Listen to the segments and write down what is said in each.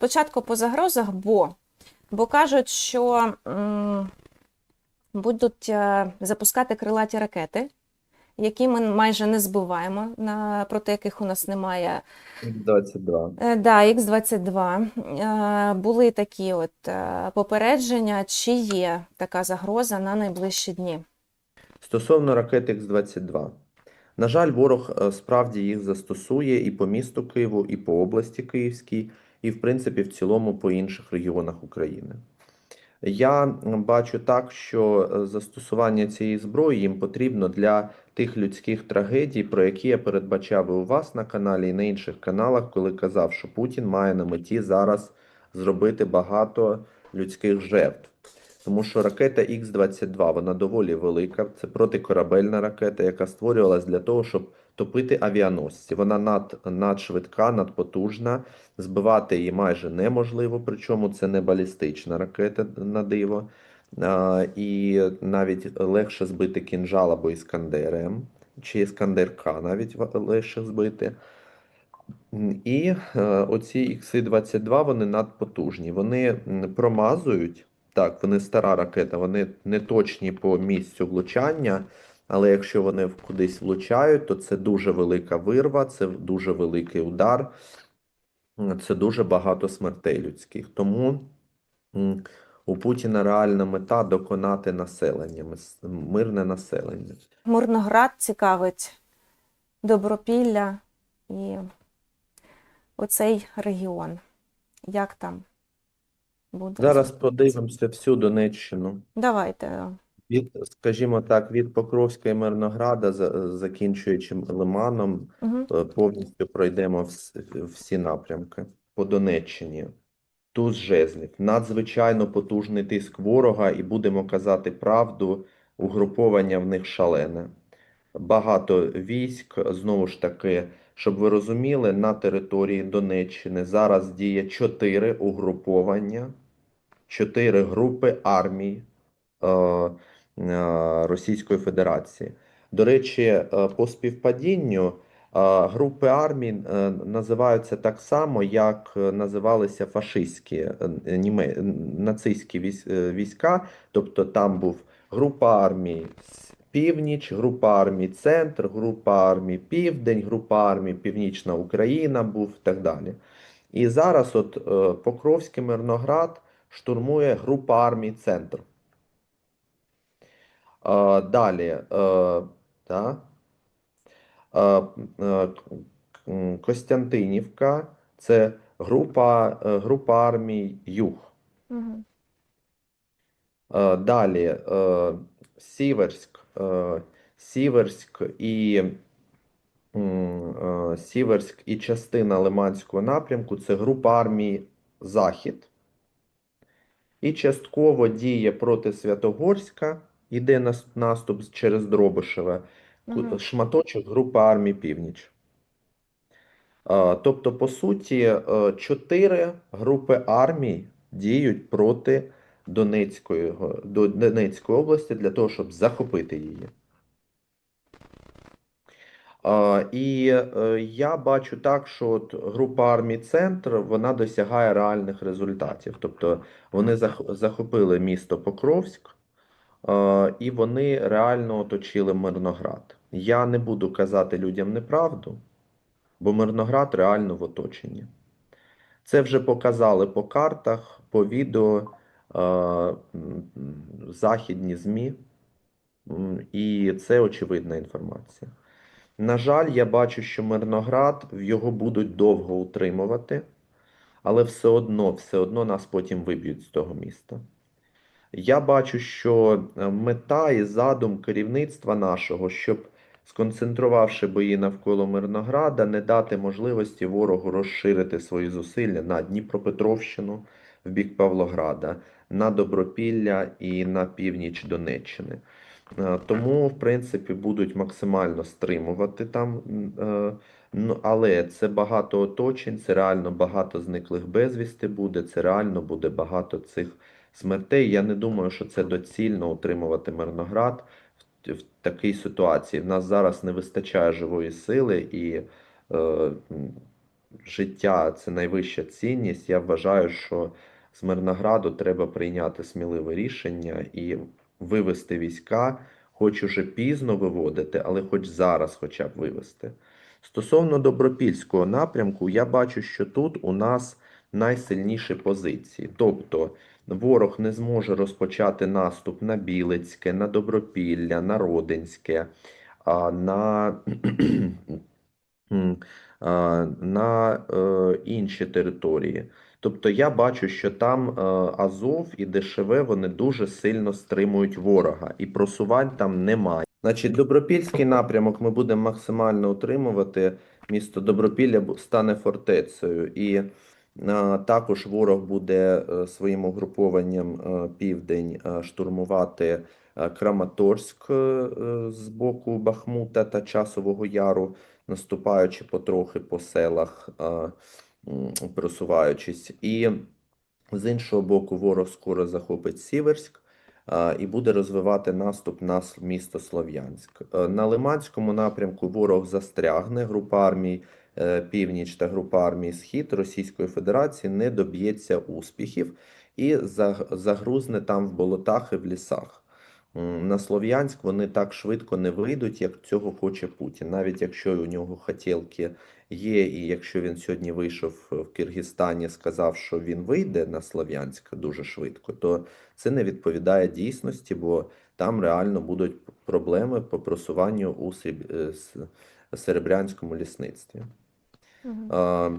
Спочатку по загрозах, бо, бо кажуть, що м, будуть е, запускати крилаті ракети, які ми майже не збиваємо, на, проти яких у нас немає 22. Е, Да, Х-22. Е, Були такі от попередження, чи є така загроза на найближчі дні. Стосовно ракет Х-22. На жаль, ворог справді їх застосує і по місту Києву, і по області Київській, і, в принципі, в цілому по інших регіонах України. Я бачу так, що е, застосування цієї зброї їм потрібно для тих людських трагедій, про які я передбачав і у вас на каналі, і на інших каналах, коли казав, що Путін має на меті зараз зробити багато людських жертв. Тому що ракета Х-22, вона доволі велика. Це протикорабельна ракета, яка створювалась для того, щоб топити авіаносці. Вона над, надшвидка, надпотужна. Збивати її майже неможливо, причому це не балістична ракета на диво. А, і навіть легше збити кінжал або Іскандер М, чи Іскандер К навіть легше збити. І е, оці Ікси-22 вони надпотужні. Вони промазують. Так, вони стара ракета, вони не точні по місцю влучання, але якщо вони кудись влучають, то це дуже велика вирва, це дуже великий удар, це дуже багато смертей людських. Тому у Путіна реальна мета доконати населення, мирне населення. Мирноград цікавить Добропілля і оцей регіон. Як там буде? Зараз подивимося всю Донеччину. Давайте. Від, скажімо так, від Покровська і Мирнограда, за- закінчуючи Лиманом, Угу. е, повністю пройдемо вс- всі напрямки. По Донеччині. Туз жезлів. Надзвичайно потужний тиск ворога, і будемо казати правду, угруповання в них шалене. Багато військ, знову ж таки, щоб ви розуміли, на території Донеччини зараз діє чотири угруповання, чотири групи армій е, е, Російської Федерації. До речі, е, по співпадінню групи армій називаються так само, як називалися фашистські нацистські військ- війська. Тобто там був група армій Північ, група армій Центр, група армій Південь, група армій Північна Україна був і так далі. І зараз от е, Покровський Мирноград штурмує група армій Центр. Е, Далі, та, е, Костянтинівка це група, група армій Юг. Угу. Далі Сіверськ, Сіверськ і е, Сіверськ і частина Лиманського напрямку це група армій Захід. І частково діє проти Святогорська, іде наступ через Дробишеве, Мгм. шматочок група армій Північ. Е, Тобто, по суті, е, чотири групи армій діють проти Донецької, до Донецької області для того, щоб захопити її. А, І е, я бачу так, що от група армій Центр вона досягає реальних результатів. Тобто вони зах- захопили місто Покровськ, е, і вони реально оточили Мирноград. Я не буду казати людям неправду, бо Мирноград реально в оточенні. Це вже показали по картах, по відео, західні ЗМІ, і це очевидна інформація. На жаль, я бачу, що Мирноград його будуть довго утримувати, але все одно, все одно нас потім виб'ють з того міста. Я бачу, що е, мета і задум керівництва нашого, щоб, сконцентрувавши бої навколо Мирнограда, не дати можливості ворогу розширити свої зусилля на Дніпропетровщину в бік Павлограда, на Добропілля і на північ Донеччини. Е, Тому, в принципі, будуть максимально стримувати там. е, Ну, але це багато оточень, це реально багато зниклих безвісти буде, це реально буде багато цих смертей. Я не думаю, що це доцільно утримувати Мирноград в такій ситуації. В нас зараз не вистачає живої сили, і е, життя це найвища цінність. Я вважаю, що з Мирнограду треба прийняти сміливе рішення і вивести війська, хоч уже пізно виводити, але хоч зараз хоча б вивести. Стосовно Добропільського напрямку, я бачу, що тут у нас найсильніші позиції. Тобто ворог не зможе розпочати наступ на Білецьке, на Добропілля, на Родинське, на, на е, інші території. Тобто я бачу, що там е, Азов і ДШВ вони дуже сильно стримують ворога, і просувань там немає. Значить, Добропільський напрямок ми будемо максимально утримувати. Місто Добропілля стане фортецею, і е, також ворог буде е, своїм угрупованням е, південь е, штурмувати е, Краматорськ е, з боку Бахмута та Часового Яру, наступаючи потрохи по селах, просуваючись. І з іншого боку, ворог скоро захопить Сіверськ і буде розвивати наступ на місто Слов'янськ. Е, На Лиманському напрямку ворог застрягне. Група армій е, Північ та група армій Схід Російської Федерації не доб'ється успіхів і загрузне там в болотах і в лісах. На Слов'янськ вони так швидко не вийдуть, як цього хоче Путін. Навіть якщо у нього хотілки є, і якщо він сьогодні вийшов в Киргизстані, сказав, що він вийде на Слов'янськ дуже швидко, то це не відповідає дійсності, бо там реально будуть проблеми по просуванню у е, серебрянському лісництві. Е,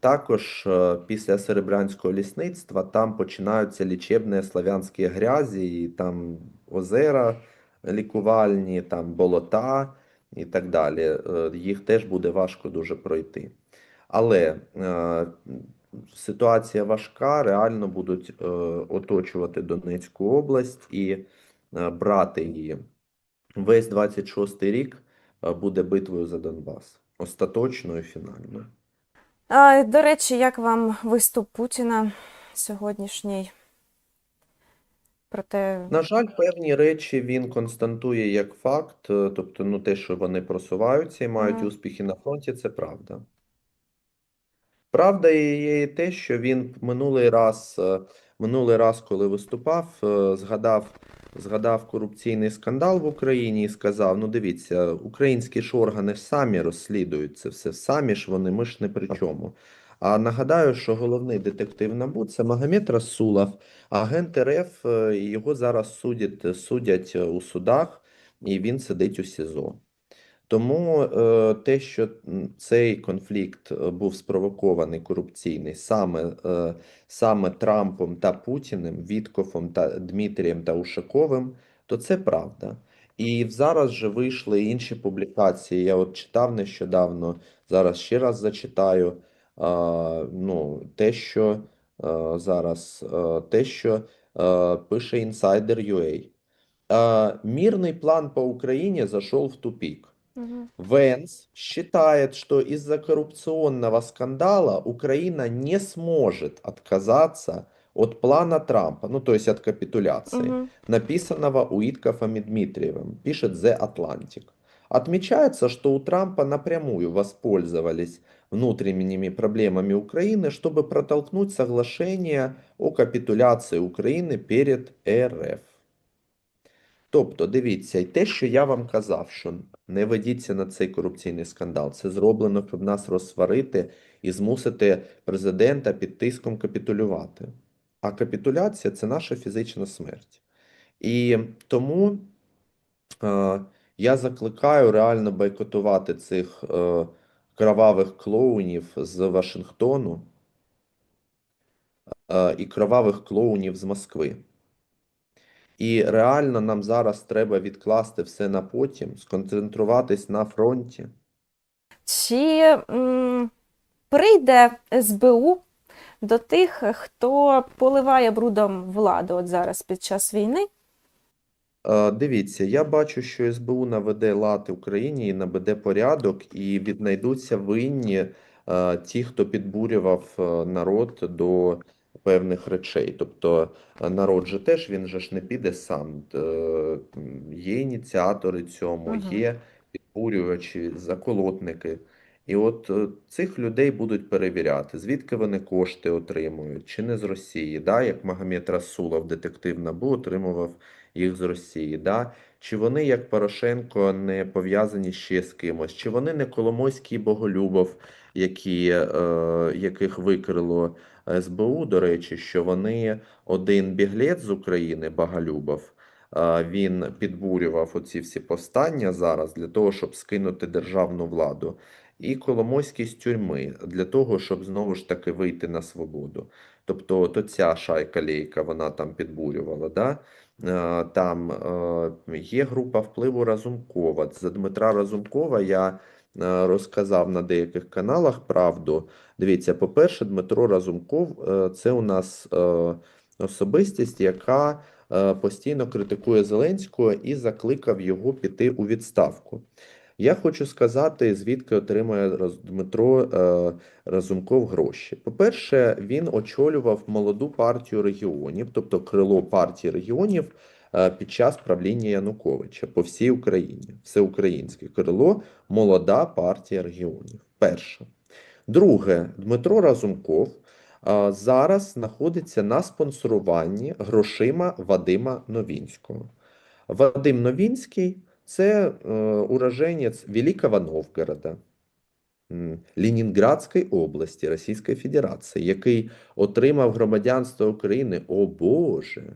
Також е, після серебрянського лісництва там починаються лічебні славянські грязі, і там озера лікувальні, там болота і так далі. Е, Їх теж буде важко дуже пройти. Але е, ситуація важка, реально будуть е, оточувати Донецьку область і е, брати її. Весь 26-й рік е, буде битвою за Донбас. Остаточною фінальною. До речі, як вам виступ Путіна сьогоднішній? Проте, На жаль, певні речі він констатує як факт, е, тобто, ну, те, що вони просуваються і мають Мгм. успіхи на фронті, це правда. Правда є і те, що він минулий раз, е, минулий раз, коли виступав, е, згадав, згадав корупційний скандал в Україні і сказав: ну, дивіться, українські ж органи ж самі розслідують це все, самі ж вони, ми ж не при чому. А нагадаю, що головний детектив НАБУ – це Магомед Расулов, агент РФ, е, його зараз судять, судять у судах, і він сидить у СІЗО. Тому е, те, що цей конфлікт е, був спровокований корупційний саме, саме Трампом та Путіним, Віткофом та Дмитрієм та Ушаковим, то це правда. І зараз же вийшли інші публікації. Я от читав нещодавно, зараз ще раз зачитаю А, ну, те, що е, зараз, е, те, що е, пише Insider.ua. Э, Мирный план по Украине зашел в тупик. Мгм. Венс считает, что из-за коррупционного скандала Украина не сможет отказаться от плана Трампа, ну то есть от капитуляции, Мгм. написанного Уиткофом и Дмитриевым, пишет The Atlantic. Отмечается, что у Трампа напрямую воспользовались внутренними проблемами Украины, чтобы протолкнуть соглашение о капитуляции Украины перед РФ. Тобто, дивіться, і те, що я вам казав, що не ведіться на цей корупційний скандал, це зроблено, щоб нас розсварити і змусити президента під тиском капітулювати. А капітуляція це наша фізична смерть. І тому е, я закликаю реально бойкотувати цих е, кровавих клоунів з Вашингтону е, і кровавих клоунів з Москви. І реально нам зараз треба відкласти все на потім, сконцентруватись на фронті. Чи м, прийде СБУ до тих, хто поливає брудом владу от зараз під час війни? Е, Дивіться, я бачу, що СБУ наведе лад в Україні і наведе порядок, і віднайдуться винні е, ті, хто підбурював е, народ до певних речей. Тобто народ же теж він же ж не піде сам. Є ініціатори цьому, є підбурювачі, заколотники. І от цих людей будуть перевіряти, звідки вони кошти отримують, чи не з Росії, да? як Магомед Расулов, детектив НАБУ, отримував їх з Росії, да? чи вони, як Порошенко, не пов'язані ще з кимось, чи вони не Коломойський Боголюбов, які, е, яких викрило СБУ, до речі, що вони один біглець з України, Боголюбов, е, він підбурював оці всі повстання зараз для того, щоб скинути державну владу і Коломойський з тюрми для того, щоб знову ж таки вийти на свободу. Тобто, от оця шайка лейка, вона там підбурювала. Да? Е, Там е, є група впливу Разумкова. За Дмитра Разумкова я е, розказав на деяких каналах правду. Дивіться, по-перше, Дмитро Разумков це у нас особистість, яка постійно критикує Зеленського і закликав його піти у відставку. Я хочу сказати, звідки отримує Дмитро е, Разумков гроші. По-перше, він очолював молоду партію регіонів, тобто крило партії регіонів е, під час правління Януковича по всій Україні. Всеукраїнське крило, молода партія регіонів. Перше. Друге, Дмитро Разумков е, зараз знаходиться на спонсоруванні грошима Вадима Новінського. Вадим Новінський це е, уроженець Великого Новгорода, м, Ленінградської області Російської Федерації, який отримав громадянство України, о Боже,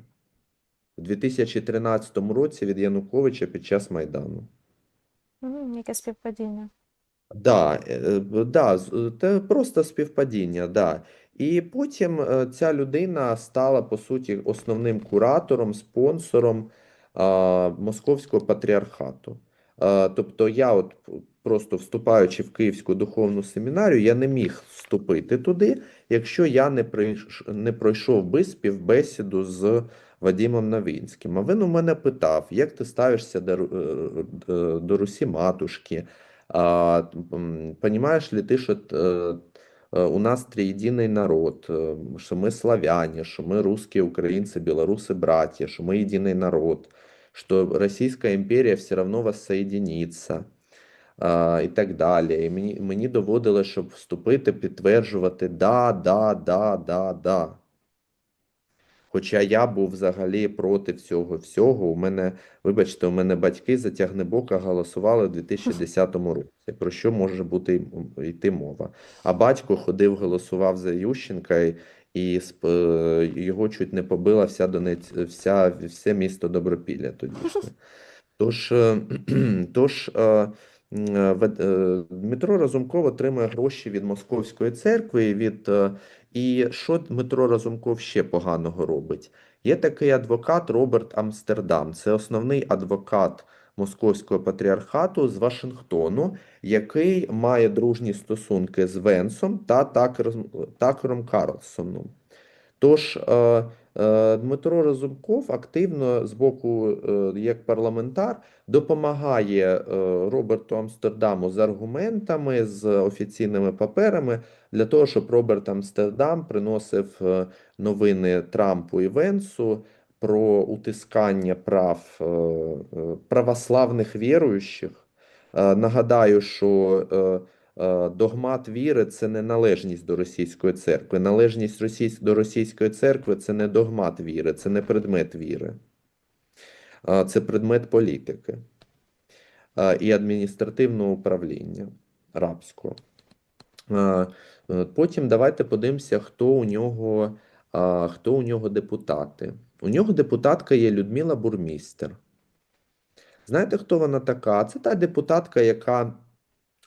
у 2013 році від Януковича під час Майдану. Яке співпадіння. Да, е, е, да, це просто співпадіння, да. І потім ця людина стала, по суті, основним куратором, спонсором Московського патріархату. А, тобто я от п- просто вступаючи в Київську духовну семінарію, я не міг вступити туди, якщо я не прийш- не пройшов би співбесіду з Вадимом Новінським. А він у мене питав, як ти ставишся до, Ру- е, е, до Русі матушки? А, м, понимаешь ли ты, что э, э, у нас триединый народ, э, что мы славяне, что мы русские, украинцы, белорусы, братья, что мы единый народ, что Российская империя все равно воссоединится а, і так далі. І мені, мені доводилось, щоб вступити, підтверджувати да, да, да, да, да. Хоча я був взагалі проти всього всього. У мене, вибачте, у мене батьки за Тягнебока голосували у 2010 році. Про що може бути йти мова? А батько ходив, голосував за Ющенка, і, і е, його чуть не побила вся Донець, вся, все місто Добропілля тодішнє. Тож, е, тож е, Дмитро Разумков отримує гроші від Московської церкви. Від, е, і що Дмитро Разумков ще поганого робить? Є такий адвокат Роберт Амстердам. Це основний адвокат Московського патріархату з Вашингтону, який має дружні стосунки з Венсом та Такером, Карлсоном. Тож е, е, Дмитро Разумков активно з боку, е, як парламентар, допомагає е, Роберту Амстердаму з аргументами, з офіційними паперами для того, щоб Роберт Амстердам приносив е, новини Трампу і Венсу про утискання прав е, е, православних віруючих. Е, Нагадаю, що е, Е, Догмат віри це не належність до російської церкви. Належність до російської церкви це не догмат віри, це не предмет віри. Е, Це предмет політики е, і адміністративного управління рабського. Е, е, Потім давайте подивимося, хто у нього, е, хто у нього депутати. У нього депутатка є Людмила Бурмістер. Знаєте, хто вона така? Це та депутатка, яка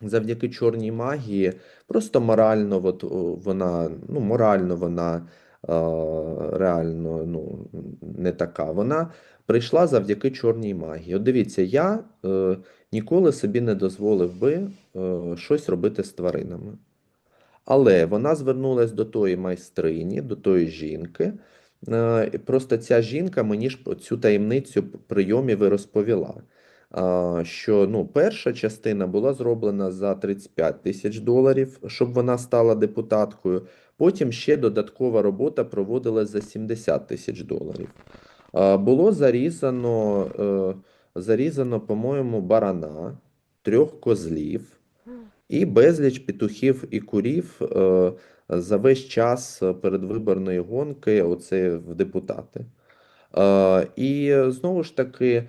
завдяки чорній магії просто морально, от, вона, ну, морально вона е, реально ну, не така. Вона прийшла завдяки чорній магії. От дивіться, я е, ніколи собі не дозволив би е, щось робити з тваринами. Але вона звернулась до тої майстрині, до тої жінки. Е, Просто ця жінка мені ж цю таємницю прийомів і розповіла. Що ну, перша частина була зроблена за 35 тисяч доларів, щоб вона стала депутаткою. Потім ще додаткова робота проводилась за 70 тисяч доларів. Було зарізано, е, зарізано, по-моєму, барана, трьох козлів, і безліч петухів і курів е, за весь час передвиборної гонки оце в депутати. І знову ж таки,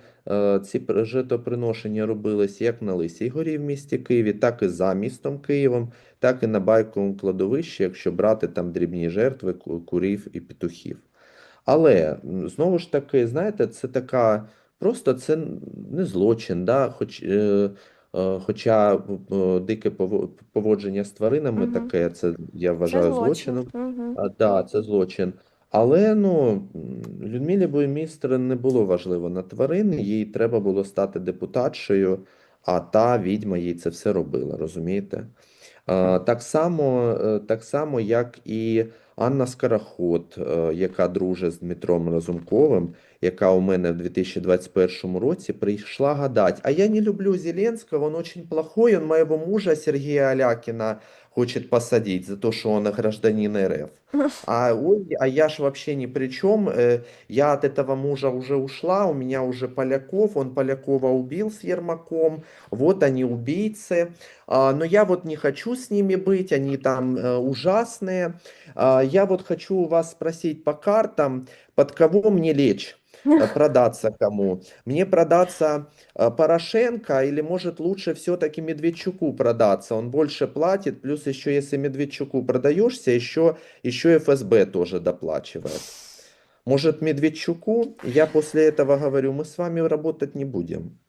ці пр- жертвоприношення робились як на Лисій горі в місті Києві, так і за містом Києвом, так і на Байковому кладовищі, якщо брати там дрібні жертви курів і петухів. Але знову ж таки, знаєте, це така просто це не злочин, да? Хоч, е, е, хоча е, дике пово- поводження з тваринами Мгм. таке, це я Це вважаю злочин. злочином. А, да, це злочин. Але ну, Людмилі Буймістер не було важливо на тварини, їй треба було стати депутатшою, а та відьма їй це все робила, розумієте? Так само, е, так само, як і Анна Скороход, е, яка дружить з Дмитром Разумковим, яка у мене в 2021 році прийшла гадати, а я не люблю Зеленского, он очень плохой, он моего мужа Сергея Алякина хочет посадить за то, что он гражданин РФ. А, ой, а я ж вообще ни при чем, э, я от этого мужа уже ушла, у меня уже Поляков, он Полякова убил с Ермаком, вот они убийцы, а, но я вот не хочу с ними быть, они там э, ужасные. А, Я вот хочу у вас спросить по картам, под кого мне лечь, продаться кому? Мне продаться э, Порошенко или может лучше все-таки Медведчуку продаться? Он больше платит, плюс еще если Медведчуку продаешься, еще, еще ФСБ тоже доплачивает. Может Медведчуку? Я после этого говорю, мы с вами работать не будем.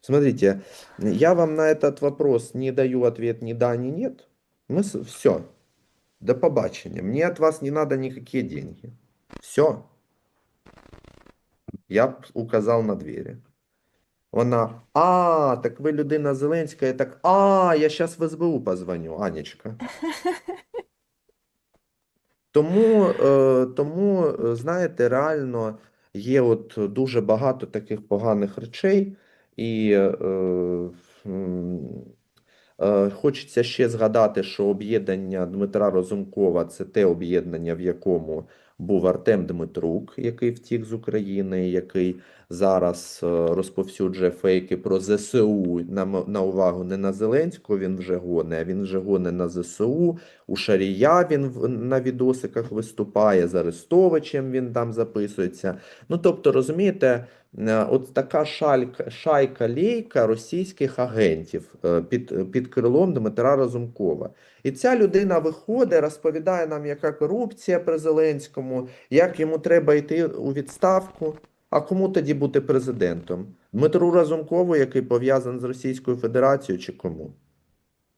Смотрите, я вам на этот вопрос не даю ответ ни да, ни нет. Мы все. До побачення. Мне от вас не надо никакие деньги. Все. Я б указав на двері. Вона, а, так ви людина Зеленська, я так, а, я зараз в СБУ позвоню, Анечка. Тому, е, тому, знаєте, реально є от дуже багато таких поганих речей, і е, е, хочеться ще згадати, що об'єднання Дмитра Розумкова це те об'єднання, в якому був Артем Дмитрук, який втік з України, який зараз е, розповсюджує фейки про ЗСУ на, на увагу не на Зеленського, він вже гоне, а він вже гоне на ЗСУ. У Шарія він на відосиках виступає, з Арестовичем він там записується. Ну, тобто, розумієте, от така шайка-лейка російських агентів е, під, під крилом Дмитра Разумкова. І ця людина виходить, розповідає нам, яка корупція при Зеленському, як йому треба йти у відставку. А кому тоді бути президентом? Дмитру Разумкову, який пов'язаний з Російською Федерацією, чи кому?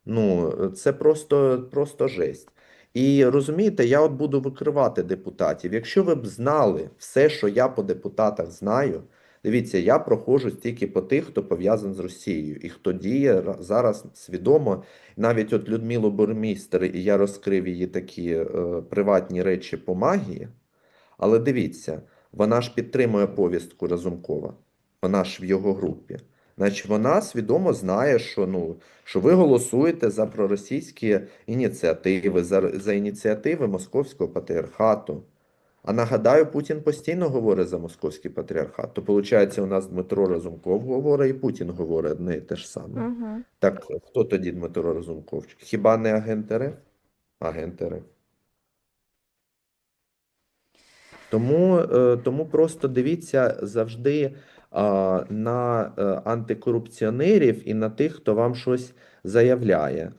Ну, це просто, просто жесть. І розумієте, я от буду викривати депутатів. Якщо ви б знали все, що я по депутатах знаю, дивіться, я проходжу тільки по тих, хто пов'язаний з Росією і хто діє зараз свідомо. Навіть от Людмилу Бурмістер, і я розкрив її такі е, приватні речі по магії. Але дивіться, вона ж підтримує повістку Разумкова. Вона ж в його групі. Значить, вона свідомо знає, що, ну, що ви голосуєте за проросійські ініціативи, за, за ініціативи Московського патріархату. А нагадаю, Путін постійно говорить за московський патріархат. То, виходить, у нас Дмитро Разумков говорить, і Путін говорить одне і те ж саме. Мгм. Так хто тоді Дмитро Разумков? Хіба не агент РФ? Агент РФ. Тому, е, тому просто дивіться завжди на е, антикорупціонерів і на тих, хто вам щось заявляє.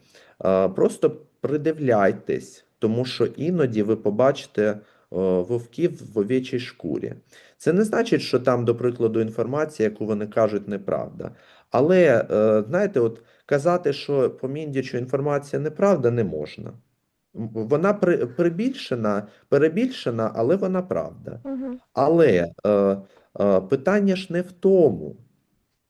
Просто придивляйтесь, тому що іноді ви побачите е, вовків в овечій шкурі. Це не значить, що там, до прикладу, інформація, яку вони кажуть, неправда. Але, е, знаєте, от казати, що по Міндічу інформація неправда, не можна. Вона прибільшена, перебільшена, але вона правда. Мгм. Але е, е, питання ж не в тому,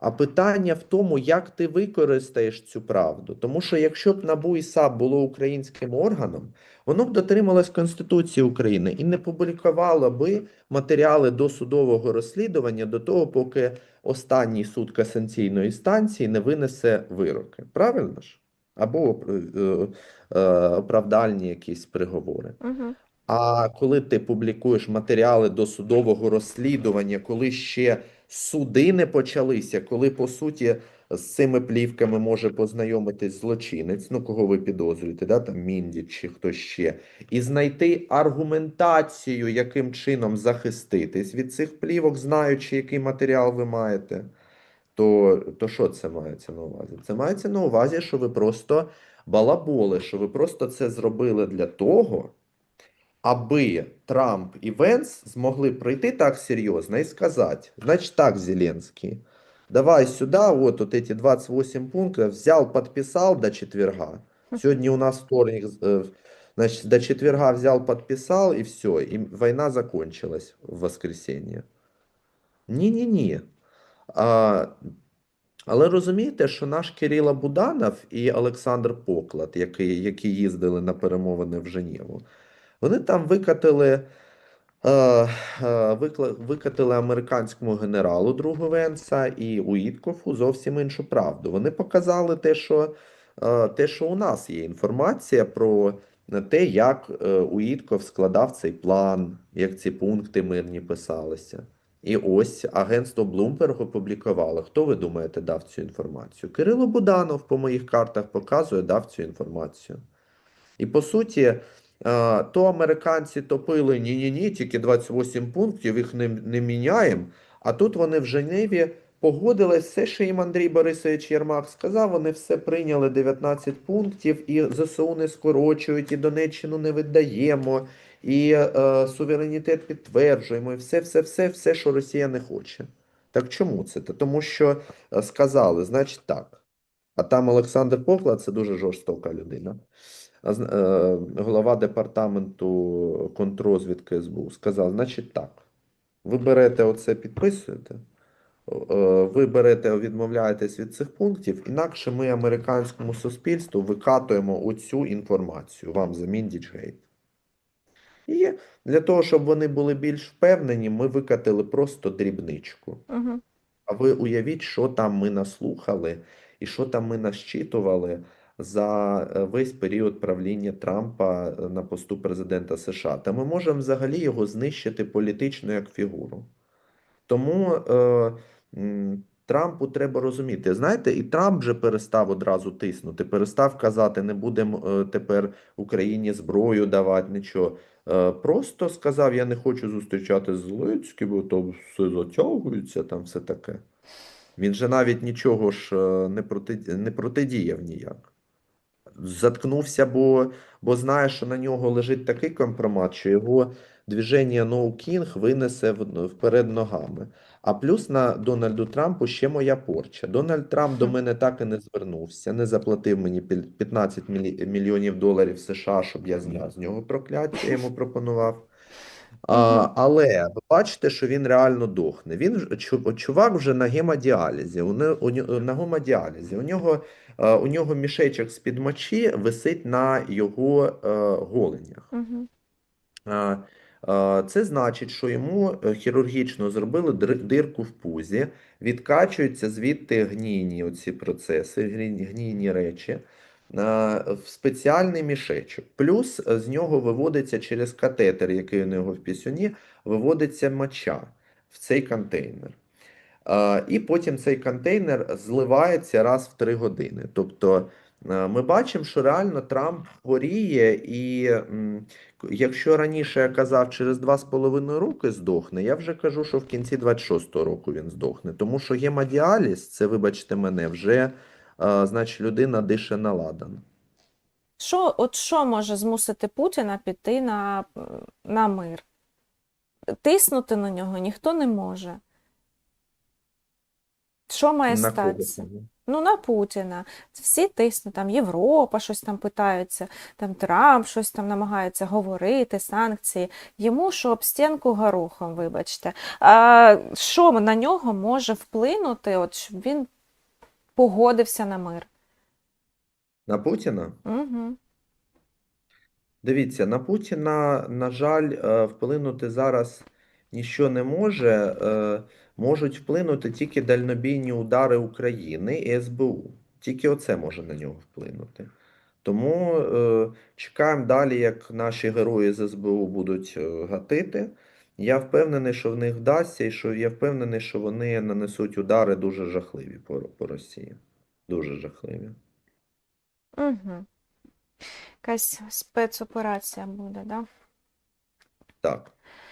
а питання в тому, як ти використаєш цю правду. Тому що якщо б НАБУ і САП було українським органом, воно б дотрималось Конституції України і не публікувало би матеріали досудового розслідування до того, поки останній суд касаційної станції не винесе вироки. Правильно ж? Або е, е, оправдальні якісь приговори. Мгм. А коли ти публікуєш матеріали досудового розслідування, коли ще суди не почалися, коли по суті з цими плівками може познайомитись злочинець, ну кого ви підозрюєте, да, там Міндіч чи хтось ще, і знайти аргументацію, яким чином захиститись від цих плівок, знаючи, який матеріал ви маєте, то, то що це мається на увазі? Це мається на увазі, що ви просто балаболи, що ви просто це зробили для того, аби Трамп і Венс змогли прийти так серйозно і сказати, значить так, Зеленський, давай сюди, вот, вот эти 28 пунктов, взял, подписал до четверга. Сегодня у нас вторник, э, значит, до четверга взял, подписал, и все, и война закончилась в воскресенье. Ні-ні-ні. Але розумієте, що наш Кирило Буданов і Олександр Поклад, які, які їздили на перемовини в Женєву, вони там викатили, е, е, викатили американському генералу другу Венса і Уіткофу зовсім іншу правду. Вони показали те, що, е, те, що у нас є інформація про те, як е, Уітков складав цей план, як ці пункти мирні писалися. І ось агентство Bloomberg опублікувало. Хто ви думаєте дав цю інформацію? Кирило Буданов по моїх картах показує, дав цю інформацію. І по суті, то американці топили ні-ні-ні, тільки 28 пунктів, їх не, не міняємо. А тут вони в Женеві погодили все, що їм Андрій Борисович Єрмак сказав. Вони все прийняли 19 пунктів, і ЗСУ не скорочують, і Донеччину не віддаємо, і е, суверенітет підтверджуємо, і все, все, все, все, що Росія не хоче. Так чому це? Та тому що е, сказали, значить так. А там Олександр Поклад це дуже жорстока людина. Е, Голова департаменту контррозвідки СБУ сказав: значить так, ви берете оце, підписуєте, е, ви берете, відмовляєтесь від цих пунктів, інакше ми американському суспільству викатуємо оцю інформацію вам за Міндічгейт. І для того, щоб вони були більш впевнені, ми викатили просто дрібничку. Угу. А ви уявіть, що там ми наслухали і що там ми насчитували за е, весь період правління Трампа е, на посту президента США. Та ми можемо взагалі його знищити політично як фігуру. Тому е, Трампу треба розуміти. Знаєте, і Трамп вже перестав одразу тиснути, перестав казати, не будемо е, тепер Україні зброю давати, нічого. Просто сказав, я не хочу зустрічати з Зеленським, бо то все затягується, там все таке. Він же навіть нічого ж не, проти, не протидіяв ніяк. Заткнувся, бо, бо знає, що на нього лежить такий компромат, що його движення No King винесе вперед ногами. А плюс на Дональду Трампу ще моя порча. Дональд Трамп до мене так і не звернувся, не заплатив мені пі- 15 мільйонів доларів США, щоб я зняв з нього прокляття, я йому пропонував. А, але ви бачите, що він реально дохне. Він чувак вже на гемодіалізі. У, не- у, на гемодіалізі. У нього, е, у нього мішечок з-під мочі висить на його е, голенях. Угу. Це значить, що йому е, хірургічно зробили дирку в пузі, відкачуються звідти гнійні оці процеси, гні- гнійні речі в спеціальний мішечок. Плюс е, з нього виводиться через катетер, який у нього в пісюні, виводиться моча в цей контейнер. І потім цей контейнер зливається раз в три години. Тобто е, ми бачимо, що реально Трамп хворіє, і якщо раніше я казав, через два з половиною роки здохне, я вже кажу, що в кінці 26-го року він здохне. Тому що гемодіаліз, це, вибачте мене, вже е, значить людина дише на ладан. Що, от що може змусити Путіна піти на, на мир? Тиснути на нього ніхто не може. Що має На статися? саме? Ну, на Путіна. Всі тиснуть, там Європа щось там питаються, там Трамп щось там намагається говорити, санкції. Йому що об стінку горохом, вибачте. А що на нього може вплинути, от, щоб він погодився на мир? На Путіна? Угу. Дивіться, на Путіна, на жаль, е, вплинути зараз ніщо не може. Е, Можуть вплинути тільки дальнобійні удари України і СБУ. Тільки оце може на нього вплинути. Тому е, чекаємо далі, як наші герої з СБУ будуть е, гатити, Я впевнений, що в них вдасться, і що я впевнений, що вони нанесуть удари дуже жахливі по, по Росії. Дуже жахливі. Угу. Якась спецоперація буде, да? Так.